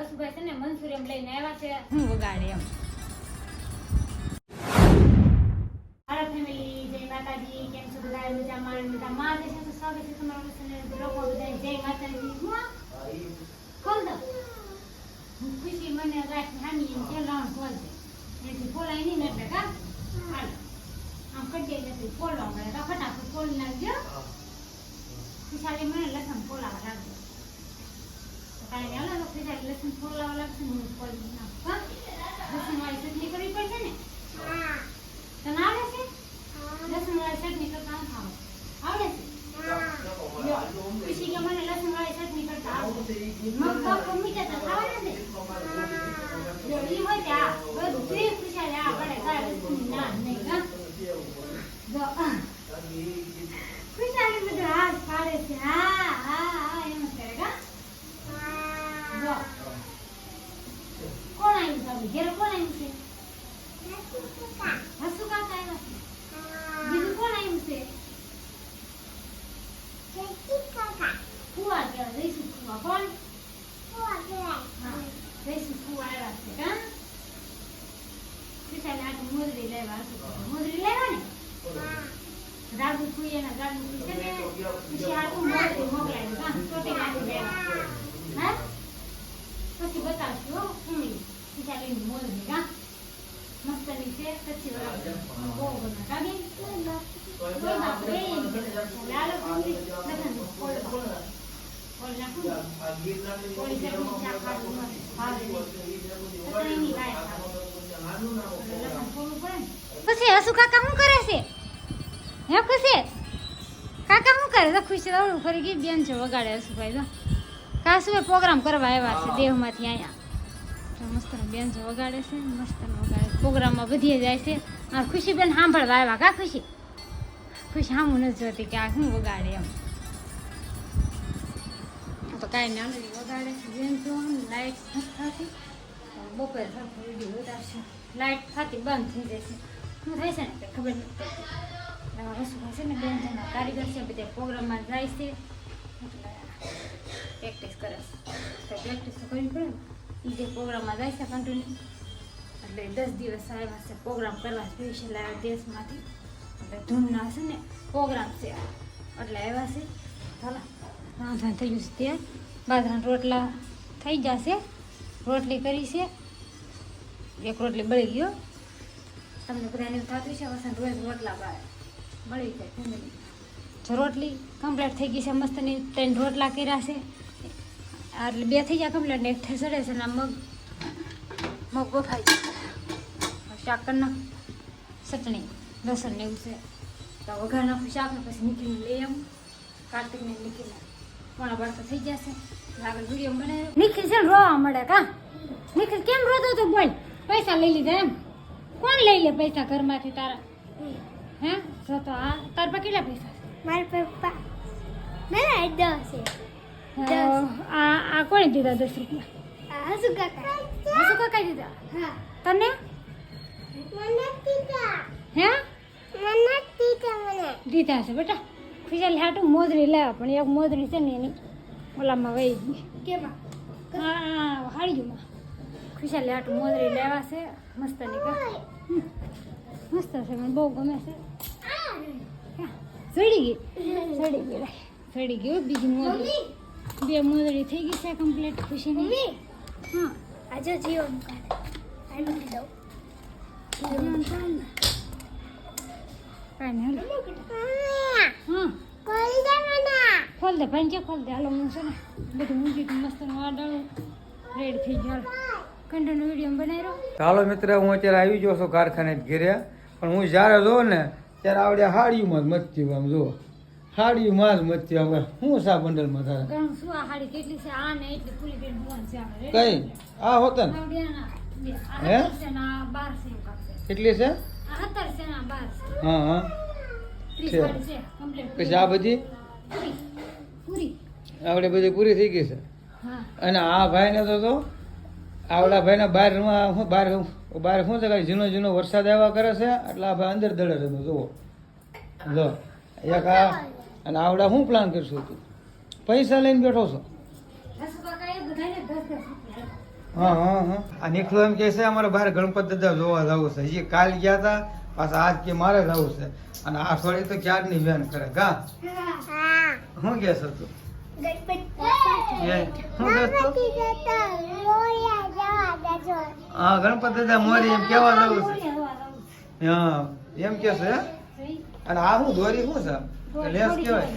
હસુભાઈ છે ને મનસુર એમ લઈને આવ્યા છે. હું વગાડે એમ. મારા ફેમિલી જય માતાજી કેમ છો બધા? મજામાં? મજામાં જે છે તો સ્વાગત છે તમારું ચેનલ લોકો બધા જય માતાજી. હું દો હું ખુશી મને રાખ હામી એમ કે લાણ કોલ દે એથી બોલાય નહીં ને એટલે કા? હાલ. આમ કડી મળે. તો ફટાફટ પોલ નાખજો. ખુશાલી મને લસણ પોલાવા લાગજો તો કાંઈ નહીં. હાલો તો ખુશાલી લસણ પોલાવા લાગશે ને હું પોલ નાખું હા. લસણ વાળી ચટણી કરવી પડશે ને? તને આવડે છે? લસણ વાળી ચટણી કરતા ખાવ. આવડે છે? ખુશી કે મને લસણ વાળી ચટણી કરતા આવડે. મગ બાપુ મીઠા તો ખાવાના છે જો ઈ હોય તે આ બધું ખુશાલી આ પડે કાંઈ વસ્તુની ના નહીં હા જો આ. ખુશાલી બધું હાથ પાડે છે હા હા હા એમ જ કરે કા જો કોણ આવ્યું કોણ આવ્યું છે? હસુ કાકા છે? કા? આટલું મોજરી લેવા હસુ. મોજરી લેવા ને? રાગુ ફૂઈ છે ને, પછી આખું મોકલાવી ચોટી નાખી પછી બતાવશું હો પછી બહુ કોઈ બાપ રે લાલો લગન કોલ કોલ નાખું. પછી હસુ કાકા શું કરે છે હે ખુશી કાકા શું કરે તો ખુશી રહું ફરી ગઈ બેન છે વગાડે હસુભાઈ તો કાસુએ પ્રોગ્રામ કરવા આવ્યા છે, દેવમાંથી અહીંયા મસ્ત બેન જો વગાડે છે મસ્ત વગાડે પ્રોગ્રામમાં બધીએ જાય છે. આ ખુશી બેન સાંભળવા આવ્યા કા ખુશી? ખુશી સામું નથી જોતી કે આ શું વગાડે એમ. તો કાંઈ નાની વગાડે છે. બેન જો લાઇટ થતી બપોરે સરખો વીડિયો લાઇટ થતી બંધ થઈ જશે શું થાય છે ને? ખબર નથી પડતી. છે ને બેન કારીગર છે, બધા પ્રોગ્રામમાં જાય છે. પ્રેક્ટિસ કરે તો પ્રેક્ટિસ તો કરવી પડે ને. એ જે પ્રોગ્રામમાં જાય છે કન્ટિન્યુ એટલે દસ દિવસ આવ્યા છે પ્રોગ્રામ કરવા સ્પેશિયલ આવ્યા દેશમાંથી. એટલે ધૂમના હશે ને પ્રોગ્રામ છે. એટલે આવ્યા છે. ચાલો રાંધણ થઈ ગયું છે ત્યાં. બાજરાના રોટલા થઈ જશે. રોટલી કરી છે. એક રોટલી બળી ગયો તમને બધાને એવું થતું છે વસંત રોજ રોટલા બાળે. બળી જાય ફેમિલી જો રોટલી કમ્પ્લીટ થઈ ગઈ છે, મસ્તની ત્રણ રોટલા કર્યા છે. આ બે થઈ જાય કમ્પ્લીટ ને એક થઈ સડે છે ને મગ મગ બફાઈ જાય શાક નાખ ચટણી લસણ ને એવું છે. તો વઘાર નાખું શાક ને પછી નીકળીને લઈ આવું. કાર્તિકને નીકળીને પોણા બાર થઈ જશે. આગળ વીડિયો બનાવ્યો. નિખિલ છે રોવા મળે કા? નિખિલ કેમ રોતો તો બોલ? પૈસા લઈ લીધા એમ. કોણ લઈ લે પૈસા ઘરમાંથી તારા? હે? જો તો આ તાર પાસે કેટલા પૈસા છે? મારા પપ્પા મેરા દસ છે. આ આ કોણે દીધા દસ રૂપિયા? હસુ કાકા હસુ કાકા દીધા? હા. તને? મને ટીકા હે? મને ટીકા મને. દીધા છે બેટા. ખુશાલી હાટું મોદરી લાવ્યા પણ એક મોદરી છે ને એની. ઓલામાં વહી ગઈ. કેમાં? હા હાડીમાં ખુશાલી હાટું મોદરી લેવા છે મસ્તની મસ્ત છે મને બહુ ગમે છે? સડી ગઈ. સડી ગઈ. સડી ગઈ હો, બીજી મોજરી. બે મોદડી થઈ ગઈ છે કમ્પ્લીટ ખુશીની મમ્મી! હા. આજે જીવન મુકાડે આ મૂકી દઉં. કાંઈ નહીં હાલો. હા. કોઈ જવાના ખોલ દે ભાઈ કે ખોલ દે. હાલો હું છે ને બધું મૂકી મસ્ત વાડાળું રેડ થઈ ગયો. કન્ટેન્ટ વીડિયો બનાવી રહ્યો. મિત્ર હું અત્યારે આવી ગયો છું કારખાને ઘેરે. પણ હું જ્યારે જોઉં ને ત્યારે આવડે હાડીમાં જ મચતી આમ જો હાડીમાં માલ મચતી હવે શું સા બંડલમાં થાય ઘણું આ હાડી કેટલી છે? આ ને એટલી પૂરી છે કઈ? આ હોતા ને હે? ને. કેટલી છે? ને હા હા. પછી આ બધી? આવડે બધી પૂરી થઈ ગઈ છે? અને આ ભાઈને તો તો આવડા ભાઈને બહારમાં શું બહાર બહાર શું છે ઝીણો ઝીણો વરસાદ આવ્યા કરે છે? એટલે આ ભાઈ અંદર દડે રમે જુઓ. જો એક આ અને આવડા શું પ્લાન કરશું તું? પૈસા લઈને બેઠો છો? હા હા હા. આ નીકળો એમ કે છે અમારે બહાર ગણપત દાદા જોવા જવું છે. હજી કાલ ગયા હતા પાછા આજ કે મારે જવું છે. અને આ સોળી તો ક્યારની વેન કરે? કા હા શું કે છે તું? હા ગણપત દાદા મોરી એમ કેવા જવું છે. હા એમ કે છે અને આ શું દોરી શું છે? લેસ કહેવાય.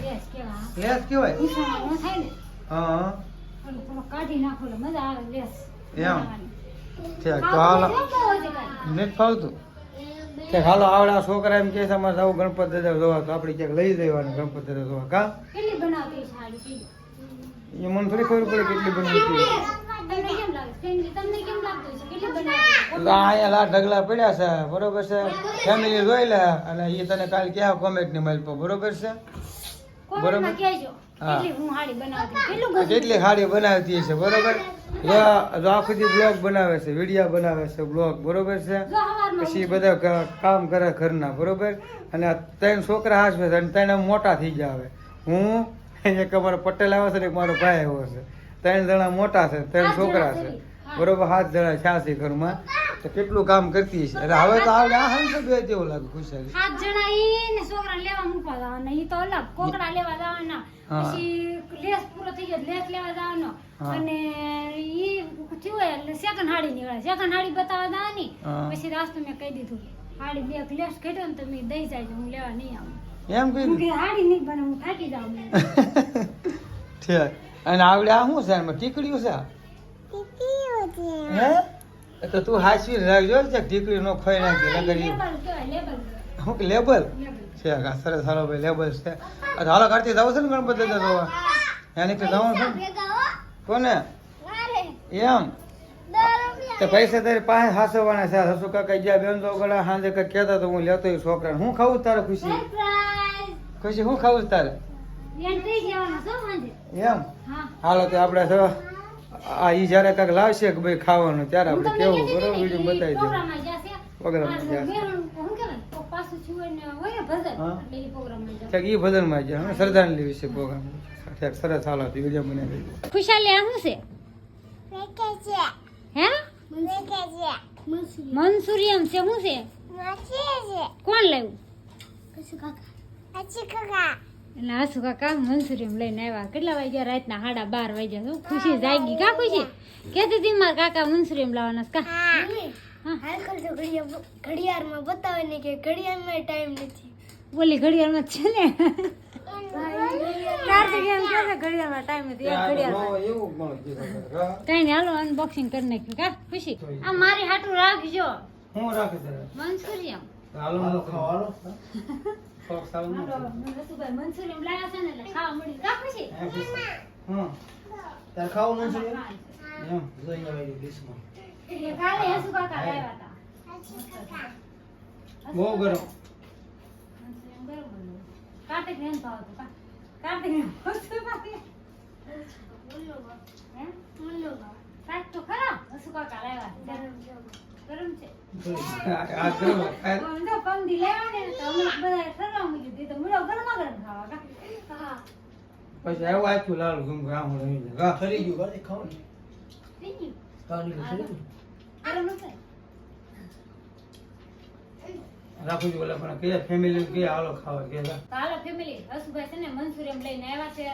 લેસ કહેવાય. હા. કાઢી નાખો મજા આવે લેસ એમ. ઠીક તો હાલ. નથી ફાવતું? કે હાલો આવડા છોકરા એમ કે છે અમારે જવું ગણપત દાદા જોવા. તો આપણે ક્યાંક લઈ જવાનું ગણપત દાદા જોવા. કા? બનાવતી. એ મને થોડી ખબર પડે કેટલી બની હતી તમને કેમ લાગે? ફેમિલી તમને કેમ લાગતું છે? કેટલી અહીંયા લા ઢગલા પડ્યા છે બરોબર છે? ફેમિલી જોઈ લે અને એ તને કાલ ક્યાં કોમેન્ટની માલ પર બરોબર છે? બરોબર. કહેજો કેટલી હાડી બનાવતી કેટલું ગજબ. કેટલી ખાડી બનાવતી છે બરોબર? આખી જો આખો દી બ્લોગ બનાવે છે વીડિયો બનાવે છે બ્લોગ બરોબર છે? પછી બધા કામ કરે ઘરના બરોબર? અને આ ત્રણ છોકરા હાજર છે અને ત્રણ મોટા થઈ ગયા હવે. હું એક અમારો પટેલ આવે છે ને એક મારો ભાઈ આવ્યો છે. ત્રણ જણા મોટા છે ત્રણ છોકરા છે. બરોબર હાથ જણા છ્યાસી ઘરમાં. તો કેટલું કામ કરતી છે એટલે હવે તો આવડે આ તો બે જેવું લાગે ખુશાલી? હાથ જણા ઈ ને છોકરાને લેવા મૂકવા જવાના. ઈ તો અલગ કોકડા લેવા જવાના. પછી લેસ પૂરો થઈ ગયો લેસ લેવા જવાનો. અને ઈ થયું હોય એટલે સેકન્ડ હાડી નીકળે. સેકન્ડ હાડી બતાવવા જવાની. પછી રાસ્તો મેં કહી દીધું હાડી બે લેસ ખેડ્યો ને તો મેં દઈ જાય હું લેવા નહીં આવું. એમ કીધું હાડી નહીં બને હું થાકી જાઉં. ઠીક. અને આવડે આ શું છે? આમાં ટીકડીઓ છે? હે? તો તું હાચવી રાખજો કે ટીકડી નો ખોઈ નાખી. શું કે લેબલ? છે સરસ હાલો ભાઈ લેબલ છે. હાલો કાઢતી જવું છે ને ગણપતિ દાદા જોવા. એની તો જવાનું છે? કોને? એમ? તો પૈસા તારી પાસે હાસવાના છે. હસુ કાકા જ્યાં બેન તો ગળા સાંજે કહેતા તો હું લેતો છોકરા હું ખાવું તારે ખુશી? ખુશી હું ખાવું તારે? એમ? હાલો તો આપણે તો આ ઈ જ્યારે કાંઈક લાવશે કે ભાઈ ખાવાનું ત્યારે આપણે કેવું? બરોબર વીડિયો બતાવી દે. પ્રોગ્રામમાં જાશે. હા. ઈ ભજનમાં છે શ્રદ્ધાંજલિ વિશે પ્રોગ્રામ. સરસ હાલો તો વીડિયો બનાવી ખુશાલી આ શું છે? હે? મનસુરિયમ છે શું છે? કોણ લાવ્યું? કાકા કાકા. એટલે આસુ કાકા? મનસુરિયમ લઈને આવ્યા. કેટલા વાગ્યા? રાતના સાડા બાર વાગ્યા. શું ખુશી જાગી? કા ખુશી? કેતી હતી મારા કાકા મનસુરિયમ લાવવાના કા? હા. હા. ઘડિયાળ ઘડિયાળમાં બતાવે ને કે ઘડિયાળમાં ટાઈમ નથી. બોલી ઘડિયાળમાં છે ને. કઈ નહીં હાલો અનબોક્સિંગ કરી નાખ્યું કા? ખુશી? આ મારી હાટું રાખજો. હું રાખે મનસુરિયમ હાલો હાલો ખાવાનો શોખ સારું ન હાલો, થાય. રસુભાઈ મનસુરિયમ લાવ્યા છે ને એટલે ખાવા મળી કા ખુશી હે, તાર ખાવું નથી એમ જોઈને આવી ડીશમાં. એટલે કાલે હસુ કાકા લાવ્યા હતા. બહુ ગરમ. મનસુરિયમ ગરમ બન્યું. કાર્તિક ને એમ ભાવતું કા કાર્તિક ને ઓછું ભાવે. હે? સાચ તો ખરા? હસુ કાકા લાવ્યા. ગરમ છે. આ આ ગરમ આ પમદી ને તો અમે બધાએ ઠરવા મૂક્યું હતું. તો મૂળો ગરમા ગરમ ખાવા કા હા પછી આવ્યું આખું લાલ ઘૂમ રહી ગા ગયું ગાડી ખાવ ને થઈ ગયું? ખાવાની તો ખરી ગયું. ગરમ નથી રાખું છું બોલે પણ કયા ફેમિલી કે હાલો ખાવા કે હાલો ફેમિલી હસુભાઈ છે ને મંચુરિયમ લઈને આવ્યા છે.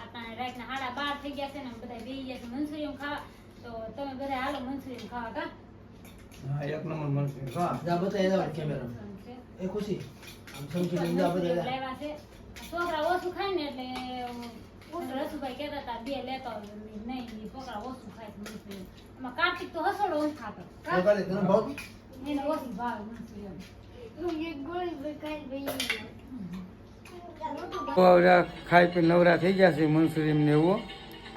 આટલા રાતના સાડા બાર થઈ ગયા છે ને બધા બેસી ગયા છે મનસુરિયમ ખાવા. તો તમે બધા હાલો મંચુરિયમ ખાવા કા? હા એક નંબર મળશે. હા. જા બતાવી દે કેમેરા છે. એ ખુશી. આમ સમજી લઈને જા બધા છોકરા ઓછું ખાય ને એટલે રસુભાઈ કહેતા હતા બે લેતા આવજો. મેં કીધું નહીં છોકરા ઓછું ખાય એમાં કાર્તિક તો હસોડો ઓછું ખાતો. તને ભાવ એને ઓછું ભાવે મંચુરિયમ એક ગોળી બકાઈ ભાઈ. તો હવે ખાઈ પી નવરા થઈ ગયા છે મનસુરીમ ને એવું.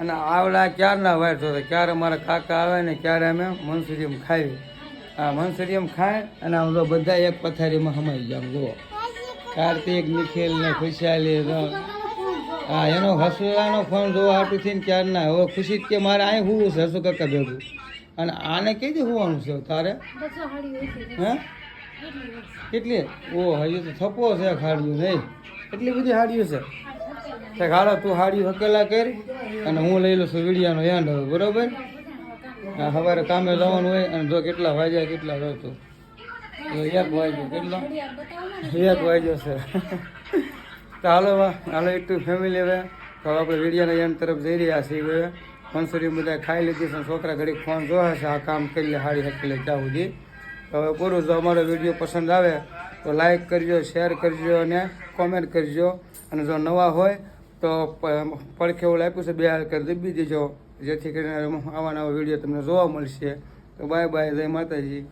અને આવડા ક્યારના વાટ તો ક્યારે અમારા કાકા આવે ને ક્યારે અમે મનસુરીમ ખાઈ આ મનસુરીમ ખાય અને આમ જો બધા એક પથારીમાં સમાઈ ગયા, જુઓ. કાર્તિક, નિખિલ ને ખુશાલી હા એનો હસુરાનો ફોન જોવા હાટું થઈને ક્યારના હવે ખુશી કે મારે અહીં હોવું છે, હસુ કાકા ભેગું. અને આને કઈ હોવાનું છે, તારે? હે. કેટલી ઓ હજી તો થપ્પો છે ખાડ્યું નહીં? એટલી બધી હાડ્યું છે? તે ગાળો તું હાડ્યું હકેલા કર અને હું લઈ લઉં છું વીડિયાનો એન્ડ હવે, બરોબર? સવારે કામે જવાનું હોય અને જો કેટલા વાગ્યા કેટલા જો તું તો એક વાગ્યો કેટલો? એક વાગ્યો છે. તો હાલો વા હાલો એટલું ફેમિલી હવે. તો આપણે વિડીયોના એન્ડ તરફ જઈ રહ્યા છીએ હવે. પંસરી બધા ખાઈ લીધી છે છોકરા ઘડી ફોન જોયા છે, આ કામ કરી લે, હારી હકી લે ત્યાં સુધી તો હવે પૂરું જો અમારો વીડિયો પસંદ આવે, તો લાઈક કરજો શેર કરજો અને કોમેન્ટ કરજો. અને જો નવા હોય, તો પડખે એવું આપ્યું છે બે હાલ કરી દીબી દેજો જેથી કરીને આવા વીડિયો તમને જોવા મળશે. તો બાય બાય જય માતાજી.